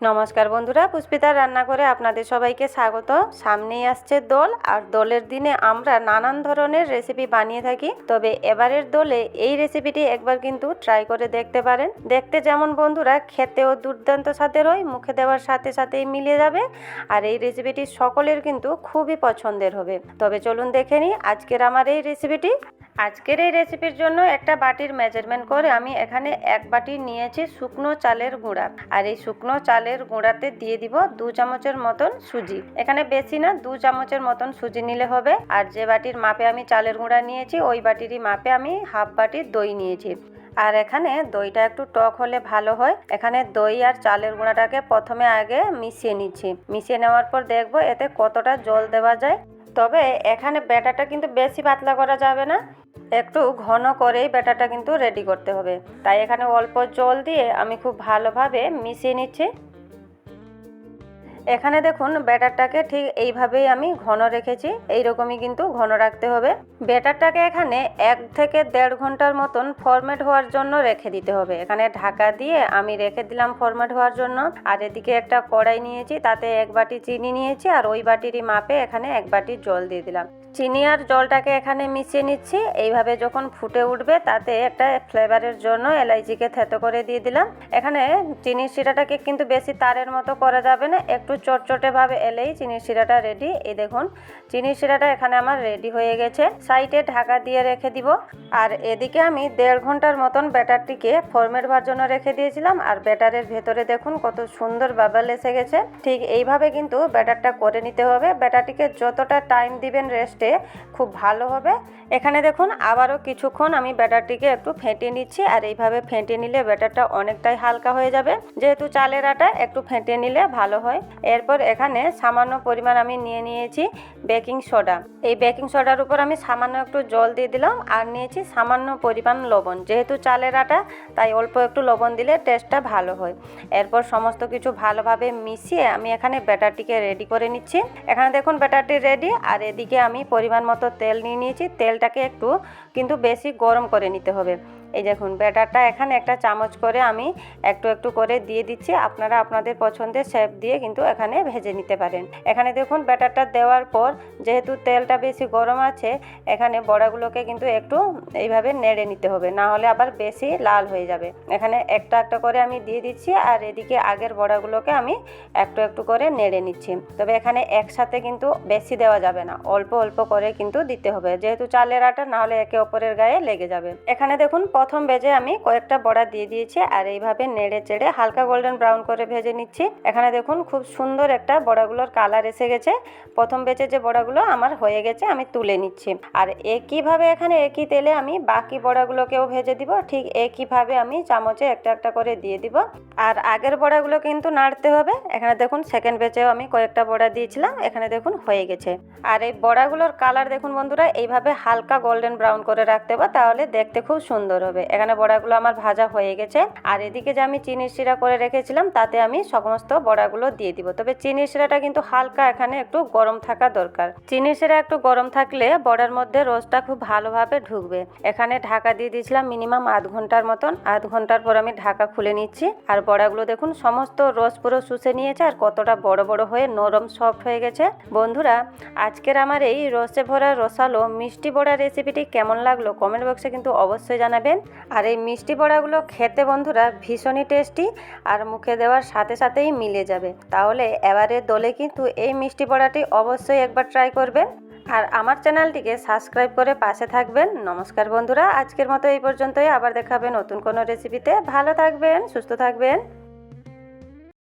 নমস্কার বন্ধুরা, পুষ্পিতার রান্না করে আপনাদের সবাইকে স্বাগত। সামনেই আসছে দোল, আর দোলের দিনে আমরা নানান ধরনের রেসিপি বানিয়ে থাকি। তবে এবারের দোলে এই রেসিপিটি একবার কিন্তু ট্রাই করে দেখতে পারেন। দেখতে যেমন বন্ধুরা, খেতেও দুর্দান্ত সাথে হয়, মুখে দেওয়ার সাথে সাথেই মিলে যাবে। আর এই রেসিপিটি সকলের কিন্তু খুবই পছন্দের হবে। তবে চলুন দেখে নিই আজকের আমার এই রেসিপিটি আজকের এই রেসিপির জন্য একটা বাটির মেজারমেন্ট করে আমি এখানে এক বাটি নিয়েছি শুকনো চালের গুঁড়া। আর এই শুকনো চালের গুঁড়াতে দিয়ে দিব দু চামচের মতন সুজি। এখানে বেশি না, দু চামচের মতন সুজি নিলে হবে। আর যে বাটির মাপে আমি চালের গুঁড়া নিয়েছি, ওই বাটিরই মাপে আমি হাফ বাটির দই নিয়েছি। আর এখানে দইটা একটু টক হলে ভালো হয়। এখানে দই আর চালের গুঁড়াটাকে প্রথমে আগে মিশিয়ে নিচ্ছি। মিশিয়ে নেওয়ার পর দেখব এতে কতটা জল দেওয়া যায়। তবে এখানে ব্যাটারটা কিন্তু বেশি পাতলা করা যাবে না। একটু ঘন করেই ব্যাটারটা কিন্তু রেডি করতে হবে। তাই এখানে অল্প জল দিয়ে আমি খুব ভালোভাবে মিশিয়ে নিচ্ছি। এখানে দেখুন ব্যাটারটাকে ঠিক এইভাবেই আমি ঘন রেখেছি, এইরকমই কিন্তু ঘন রাখতে হবে। ব্যাটারটাকে এখানে এক থেকে দেড় ঘণ্টার মতন ফরমেট হওয়ার জন্য রেখে দিতে হবে। এখানে ঢাকা দিয়ে আমি রেখে দিলাম ফরমেট হওয়ার জন্য। আর এদিকে একটা কড়াই নিয়েছি, তাতে এক বাটি চিনি নিয়েছি আর ওই বাটিরই মাপে এখানে এক বাটি জল দিয়ে দিলাম। চিনি আর জলটাকে এখানে মিশিয়ে নিচ্ছি। এইভাবে যখন ফুটে উঠবে, তাতে একটা ফ্লেভারের জন্য এলাইচিকে থেতো করে দিয়ে দিলাম। এখানে চিনির শিরাটাকে কিন্তু বেশি তারের মতো করা যাবে না, একটু চটচটে ভাবে এলেই চিনির শিরাটা রেডি এই দেখুন চিনির শিরাটা এখানে আমার রেডি হয়ে গেছে। সাইডে ঢাকা দিয়ে রেখে দিব। আর এদিকে আমি দেড় ঘণ্টার মতন ব্যাটারটিকে ফরমেট হওয়ার জন্য রেখে দিয়েছিলাম। আর ব্যাটারের ভেতরে দেখুন, কত সুন্দর বাবাল এসে গেছে। ঠিক এইভাবে কিন্তু ব্যাটারটা করে নিতে হবে। ব্যাটারটিকে যতটা টাইম দিবেন রেস্টে খুব ভালো হবে। এখানে দেখুন আবারও কিছুক্ষণ আমি ব্যাটারটিকে একটু ফেঁটে নিচ্ছি আর এইভাবে ফেঁটে নিলে ব্যাটারটা অনেকটাই হালকা হয়ে যাবে। যেহেতু চালের আটা একটু ফেঁটে নিলে ভালো হয়। এরপর এখানে সামান্য পরিমাণ আমি নিয়ে নিয়েছি বেকিং সোডা। এই বেকিং সোডার উপর আমি সামান্য একটু জল দিয়ে দিলাম আর নিয়েছি সামান্য পরিমাণ লবণ। যেহেতু চালের আটা, তাই অল্প একটু লবণ দিলে টেস্টটা ভালো হয়। এরপর সমস্ত কিছু ভালোভাবে মিশিয়ে আমি এখানে ব্যাটারটিকে রেডি করে নিচ্ছি। এখানে দেখুন ব্যাটারটি রেডি আর এদিকে আমি পরিমাণ মতো তেল নিয়ে নিয়েছি। তেলটাকে একটু কিন্তু বেশি গরম করে নিতে হবে। এই দেখুন, ব্যাটারটা এখানে একটা চামচ করে আমি একটু একটু করে দিয়ে দিচ্ছি। আপনারা আপনাদের পছন্দের শেপ দিয়ে কিন্তু এখানে ভেজে নিতে পারেন। এখানে দেখুন, ব্যাটারটা দেওয়ার পর যেহেতু তেলটা বেশি গরম আছে, এখানে বড়াগুলোকে কিন্তু একটু এইভাবে নেড়ে নিতে হবে। না হলে আবার বেশি লাল হয়ে যাবে। এখানে একটা একটা করে আমি দিয়ে দিচ্ছি আর এদিকে আগের বড়াগুলোকে আমি একটু একটু করে নেড়ে নিচ্ছি। তবে এখানে একসাথে কিন্তু বেশি দেওয়া যাবে না। অল্প অল্প করে কিন্তু দিতে হবে। যেহেতু চালের আটা, না হলে একে অপরের গায়ে লেগে যাবে। এখানে দেখুন প্রথম ভেজে আমি কয়েকটা বড়া দিয়ে দিয়েছি আর এইভাবে নেড়ে চেড়ে হালকা গোল্ডেন ব্রাউন করে ভেজে নিচ্ছি। এখানে দেখুন খুব সুন্দর একটা বড়াগুলোর কালার এসে গেছে। প্রথম বেচে যে বড়াগুলো আমার হয়ে গেছে আমি তুলে নিচ্ছি। আর একইভাবে এখানে একই তেলে আমি বাকি বড়াগুলোকেও ভেজে দিব। ঠিক একইভাবে আমি চামচে একটা একটা করে দিয়ে দিব। আর আগের বড়াগুলো কিন্তু নাড়তে হবে। এখানে দেখুন সেকেন্ড বেচেও আমি কয়েকটা বড়া দিয়েছিলাম। এখানে দেখুন হয়ে গেছে। আর এই বড়াগুলোর কালার দেখুন বন্ধুরা, এইভাবে হালকা গোল্ডেন ব্রাউন করে রাখতে হবে, তাহলে দেখতে খুব সুন্দর হবে। এখানে বড়াগুলো আমার ভাজা হয়ে গেছে। আর এদিকে যে আমি চিনির শিরা করে রেখেছিলাম, তাতে আমি সমস্ত বড়াগুলো দিয়ে দিব। তবে চিনির শিরাটা কিন্তু হালকা এখানে একটু গরম থাকা দরকার। চিনির শিরা একটু গরম থাকলে বড়ার মধ্যে রসটা খুব ভালোভাবে ঢুকবে। এখানে ঢাকা দিয়ে দিয়েছিলাম মিনিমাম আধ ঘণ্টার মতন। আধ ঘণ্টার পর আমি ঢাকা খুলে নিচ্ছি। আর বড়াগুলো দেখুন, সমস্ত রস পুরো শুষে নিয়েছে আর কতটা বড় বড় হয়ে নরম সফট হয়ে গেছে। বন্ধুরা, আজকের আমার এই রসে ভরা রসালো মিষ্টি বড়া রেসিপিটি কেমন লাগল? কমেন্ট বক্সে কিন্তু অবশ্যই জানাবেন। আর এই মিষ্টি বড়াগুলো খেতে বন্ধুরা ভীষণই টেস্টি আর মুখে দেওয়ার সাথে সাথেই মিলে যাবে। তাহলে এবারে দোলে কিন্তু এই মিষ্টি বড়াটি অবশ্যই একবার ট্রাই করবেন। আর আমার চ্যানেলটিকে সাবস্ক্রাইব করে পাশে থাকবেন। নমস্কার বন্ধুরা, আজকের মতো এই পর্যন্তই। আবার দেখাবে নতুন কোনো রেসিপিতে ভালো থাকবেন, সুস্থ থাকবেন।